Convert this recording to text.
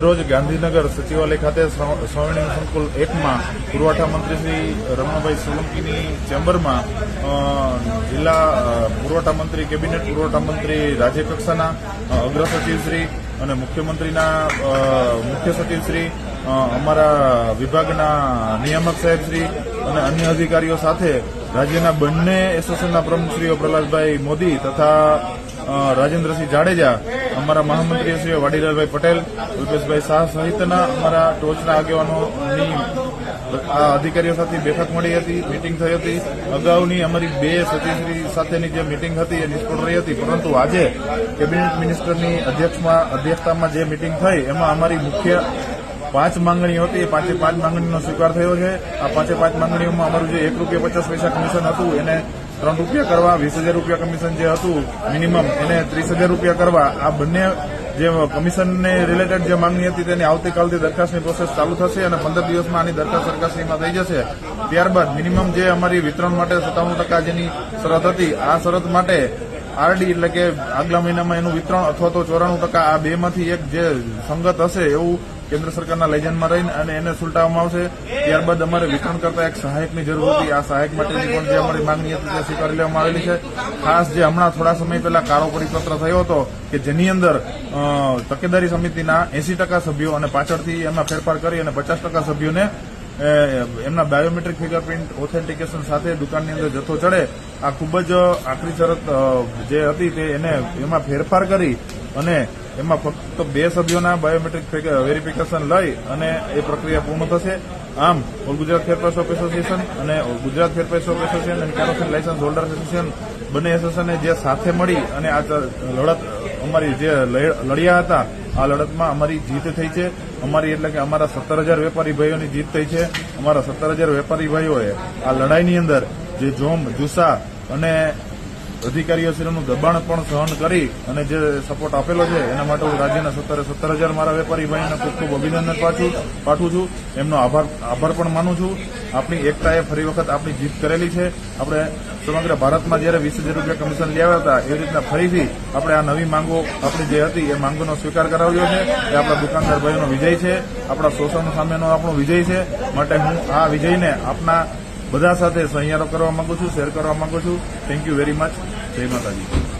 રોજ ગાંધીનગર સચિવાલય ખાતે સ્વ- સ્વામિનારાયણ સંકુલ એકમાં પુરવઠા મંત્રી શ્રી રમણભાઈ સોલંકીની ચેમ્બરમાં જિલ્લા પુરવઠા મંત્રી, કેબિનેટ પુરવઠા મંત્રી રાજ્ય કક્ષાના અગ્ર સચિવશ્રી અને મુખ્યમંત્રીના મુખ્ય સચિવશ્રી અમારા વિભાગના નિયામક સાહેબશ્રી અને અન્ય અધિકારીઓ સાથે રાજ્યના બંને એસોસિએશનના પ્રમુખશ્રીઓ પ્રહલાદભાઈ મોદી તથા રાજેન્દ્રસિંહ જાડેજા અમારા મહામંત્રી શ્રી વાડીલાલભાઈ પટેલ, રૂપેશભાઈ શાહ સહિતના અમારા ટોચના આગેવાનોની આ અધિકારીઓ સાથે બેઠક મળી હતી મિટિંગ થઈ હતી. અગાઉની અમારી બે સચિવશ્રી સાથેની જે મિટિંગ હતી એ નિષ્ફળ રહી હતી. પરંતુ આજે કેબિનેટ મિનિસ્ટરની અધ્યક્ષમાં, અધ્યક્ષતામાં જે મિટિંગ થઈ, એમાં અમારી મુખ્ય પાંચ માંગણીઓ હતી. એ પાંચે પાંચ માંગણીનો સ્વીકાર થયો છે. આ પાંચે પાંચ માંગણીઓમાં અમારું જે એક રૂપિયા પચાસ પૈસા કમિશન હતું, એને ત્રણ રૂપિયા કરવા, વીસ હજાર રૂપિયા કમિશન જે હતું મિનિમમ એને ત્રીસ હજાર રૂપિયા કરવા, આ બંને જે કમિશનને રિલેટેડ જે માંગણી હતી તેની આવતીકાલથી દરખાસ્તની પ્રોસેસ ચાલુ થશે અને પંદર દિવસમાં આની દરખાસ્ત સરકારશ્રીમાં થઈ જશે. ત્યારબાદ મિનિમમ જે અમારી વિતરણ માટે સત્તાવન ટકા જેની શરત હતી, આ શરત માટે આરડી એટલે કે આગલા મહિનામાં એનું વિતરણ અથવા તો ચોરાણું ટકા આ બેમાંથી એક જે સંગત હશે એવું કેન્દ્ર સરકારના લેજન્ડમાં રહીને અને એને સુલટાવવામાં આવશે. ત્યારબાદ અમારે વિતરણ કરતા એક સહાયકની જરૂર હતી. આ સહાયક માટેની પણ જે અમારી માંગણી હતી તે સ્વીકારી લેવામાં આવેલી છે. ખાસ જે હમણાં થોડા સમય પહેલા કાળો પરિપત્ર થયો હતો કે જેની અંદર તકેદારી સમિતિના એસી ટકા સભ્યો અને પાછળથી એમાં ફેરફાર કરી અને પચાસ ટકા સભ્યોને એમના બાયોમેટ્રિક ફિંગરપ્રિન્ટ ઓથેન્ટિકેશન સાથે દુકાનની અંદર જથ્થો ચડે, આ ખૂબ જ આખરી શરત જે હતી તે એને એમાં ફેરફાર કરી અને એમાં ફક્ત બે સભ્યોના બાયોમેટ્રિક વેરિફિકેશન લઈ અને એ પ્રક્રિયા પૂર્ણ થશે. આમ, ઓલ ગુજરાત ફેરફાર શોપ એસોસિએશન અને ગુજરાત ફેરફાર શોપ એસોસિએશન અને કેરોસીન લાયસન્સ હોલ્ડર એસોસિએશન બંને એસોસિએશને જે સાથે મળી અને આ લડત અમારી જે લડ- લડ્યા હતા, આ લડતમાં અમારી જીત થઈ છે. અમારી એટલે કે અમારા સત્તર હજાર વેપારી ભાઈઓની જીત થઈ છે. અમારા સત્તર હજાર વેપારી ભાઈઓએ આ લડાઈની અંદર જે જોમ, જુસ્સા અને અધિકારીઓશ્રીનું દબાણ પણ સહન કરી અને જે સપોર્ટ આપેલો છે, એના માટે હું રાજ્યના સત્તરે સત્તર હજાર મારા વેપારી ભાઈઓને ખૂબ ખૂબ અભિનંદન પાછું પાઠવું છું. એમનો આભાર આભાર પણ માનું છું. આપણી એકતાએ ફરી વખત આપણી જીત કરેલી છે. આપણે સમગ્ર ભારતમાં જ્યારે વીસ હજાર રૂપિયા કમિશન લેવા હતા એવી રીતના ફરીથી આપણે આ નવી માંગો આપણી જે હતી, એ માંગોનો સ્વીકાર કરાવ્યો છે. એ આપણા દુકાનદાર ભાઈઓનો વિજય છે. આપણા શોષણ સામેનો આપણો વિજય છે. માટે હું આ વિજયને આપના બધા સાથે સહિયારો કરવા માંગુ છું, શેર કરવા માંગુ છું. થેન્ક યુ વેરી મચ જય માતાજી.